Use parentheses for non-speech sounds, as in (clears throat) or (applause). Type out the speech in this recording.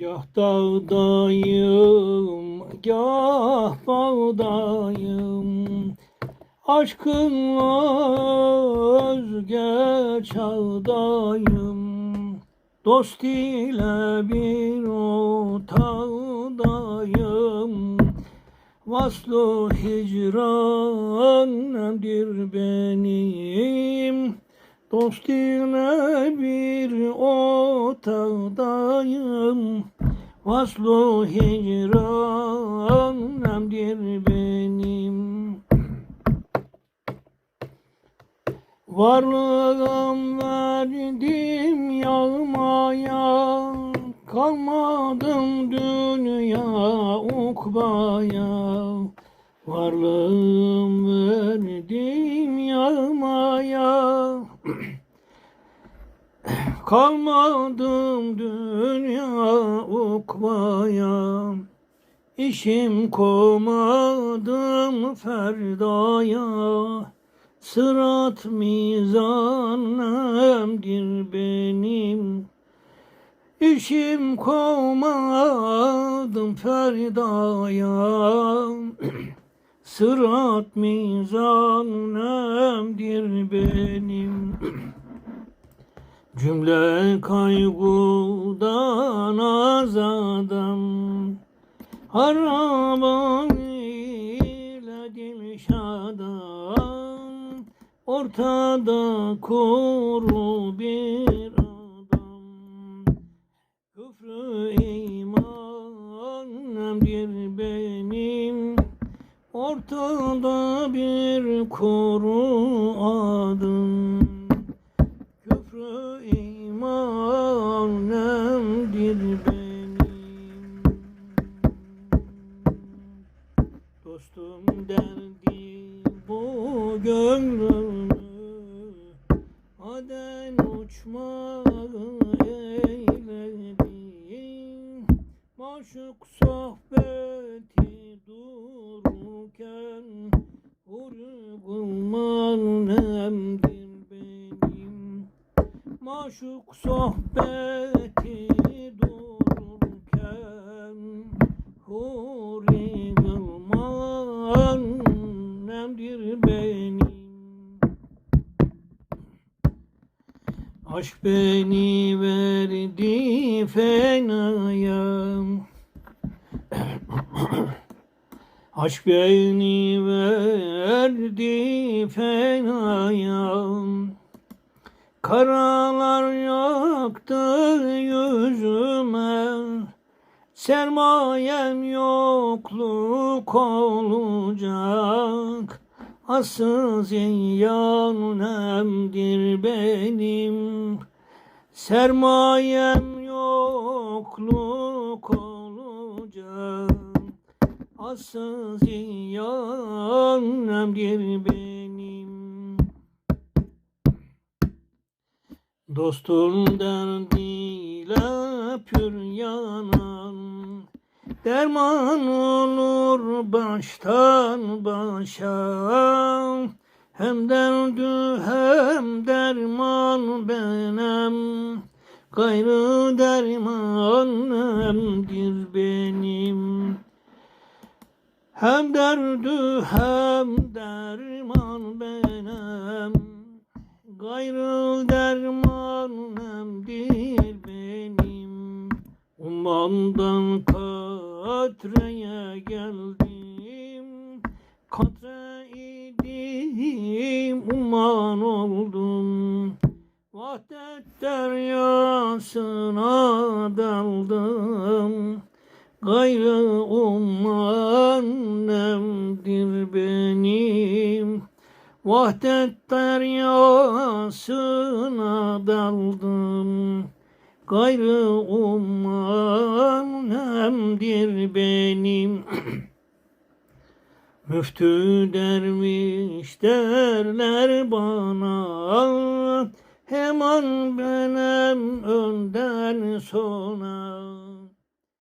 Gah dağdayım, gah bağdayım. Aşkınla özge çağdayım Dost ile bir otağdayım Vaslu hicranemdir benim? Dost ile bir otağdayım Vaslu hicranemdir benim. Varlığım verdim yağmaya Kalmadım dünya ukbaya. Varlığım verdim yağmaya (clears throat) Kalmadım dünya ukbaya İşim komadım ferdaya. Sırat mizanemdir benim. İşim komadım ferdaya. (clears throat) Sırat mizanemdir benim (clears throat) Cümle kaygıdan azadım Haraban ile dilşadan Ortada kuru bir adam. Küfrü imanemdir benim. Ortada bir kuru adım Küfrü imanemdir Dostum derdi bu gönlümü Aden uçmağı eyledi Maşuk sohbeti dururken Uygun Maşuk sohbeti dururken Huri gılman emdir benim? Aşk beni verdi fenaya (clears throat) Aşk beni verdi fenaya Karalar yaktı yüzüme. Sermayem yokluk olacak. Asıl ziyanemdir benim. Sermayem yokluk olacak. Asıl ziyanemdir benim Dostun derdiyle pür yanan Derman olur baştan başa. Hem derdü hem derman benim Gayrı dermanemdir benim. Hem derdü hem derman benim Gayrı dermanemdir katreye geldim. Katre idim umman oldum. Vahdet deryasına daldım. Gayrı ummanemdir benim. Vahdet deryasına daldım Gayrı ummanemdir benim. (clears throat) Müftü derviş derler bana Hemen benim önden sona